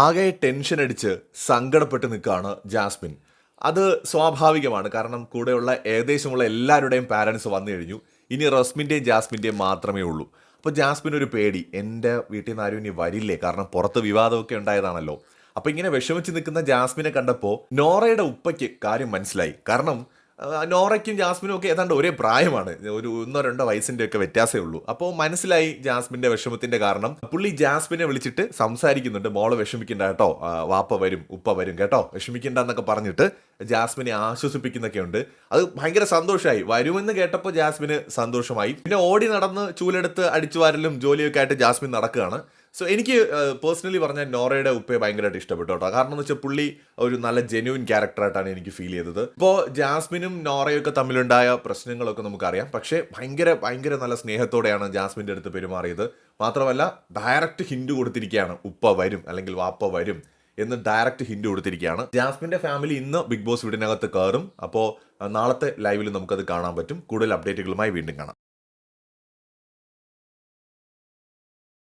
ആകെ ടെൻഷൻ അടിച്ച് സങ്കടപ്പെട്ട് നിൽക്കുകയാണ് ജാസ്മിൻ. അത് സ്വാഭാവികമാണ്. കാരണം കൂടെയുള്ള ഏകദേശമുള്ള എല്ലാവരുടെയും പാരൻസ് വന്നു കഴിഞ്ഞു. ഇനി റസ്മിന്റെയും ജാസ്മിന്റെയും മാത്രമേ ഉള്ളൂ. അപ്പോൾ ജാസ്മിൻ ഒരു പേടി. എന്റെ വീട്ടിൽ നിന്ന് ആരും ഇനി വരില്ലേ? കാരണം പുറത്ത് വിവാദമൊക്കെ ഉണ്ടായതാണല്ലോ. അപ്പോൾ ഇങ്ങനെ വിഷമിച്ച് നിൽക്കുന്ന ജാസ്മിനെ കണ്ടപ്പോൾ നോറയുടെ ഉപ്പയ്ക്ക് കാര്യം മനസ്സിലായി. കാരണം നോറയ്ക്കും ജാസ്മിനും ഒക്കെ ഏതാണ്ട് ഒരേ പ്രായമാണ്. ഒരു ഒന്നോ രണ്ടോ വയസ്സിന്റെ ഒക്കെ വ്യത്യാസമേ ഉള്ളൂ. അപ്പോൾ മനസ്സിലായി ജാസ്മിന്റെ വിഷമത്തിന്റെ കാരണം. പുള്ളി ജാസ്മിനെ വിളിച്ചിട്ട് സംസാരിക്കുന്നുണ്ട്. മോളെ വിഷമിക്കണ്ട കേട്ടോ. വാപ്പ വരും ഉപ്പ വരും കേട്ടോ. വിഷമിക്കണ്ട എന്നൊക്കെ പറഞ്ഞിട്ട് ജാസ്മിനെ ആശ്വസിപ്പിക്കുന്നൊക്കെ ഉണ്ട് അത് ഭയങ്കര സന്തോഷമായി വരുമെന്ന് കേട്ടപ്പോൾ ജാസ്മിന് സന്തോഷമായി. പിന്നെ ഓടി നടന്ന് ചൂലെടുത്ത് അടിച്ചു വാരലും ജോലിയൊക്കെ ആയിട്ട് ജാസ്മിൻ നടക്കുകയാണ്. സോ എനിക്ക് പേഴ്സണലി പറഞ്ഞാൽ നോറയുടെ ഉപ്പയെ ഭയങ്കരമായിട്ട് ഇഷ്ടപ്പെട്ടു കേട്ടോ. കാരണം എന്ന് വെച്ചാൽ പുള്ളി ഒരു നല്ല ജെന്യൂൻ ക്യാരക്ടറായിട്ടാണ് എനിക്ക് ഫീൽ ചെയ്തത്. ഇപ്പോൾ ജാസ്മിനും നോറയും ഒക്കെ തമ്മിലുണ്ടായ പ്രശ്നങ്ങളൊക്കെ നമുക്കറിയാം. പക്ഷേ ഭയങ്കര ഭയങ്കര നല്ല സ്നേഹത്തോടെയാണ് ജാസ്മിന്റെ അടുത്ത് പെരുമാറിയത്. മാത്രമല്ല ഡയറക്റ്റ് ഹിൻഡ് കൊടുത്തിരിക്കുകയാണ്. ഉപ്പ വരും അല്ലെങ്കിൽ വാപ്പ വരും. എന്ന് ഡയറക്റ്റ് ഹിന്റ് കൊടുത്തിരിക്കുകയാണ്. ജാസ്മിന്റെ ഫാമിലി ഇന്ന് ബിഗ് ബോസ് വീടിനകത്ത് കയറും. അപ്പോൾ നാളത്തെ ലൈവിൽ നമുക്കത് കാണാൻ പറ്റും. കൂടുതൽ അപ്ഡേറ്റുകളുമായി വീണ്ടും കാണാം.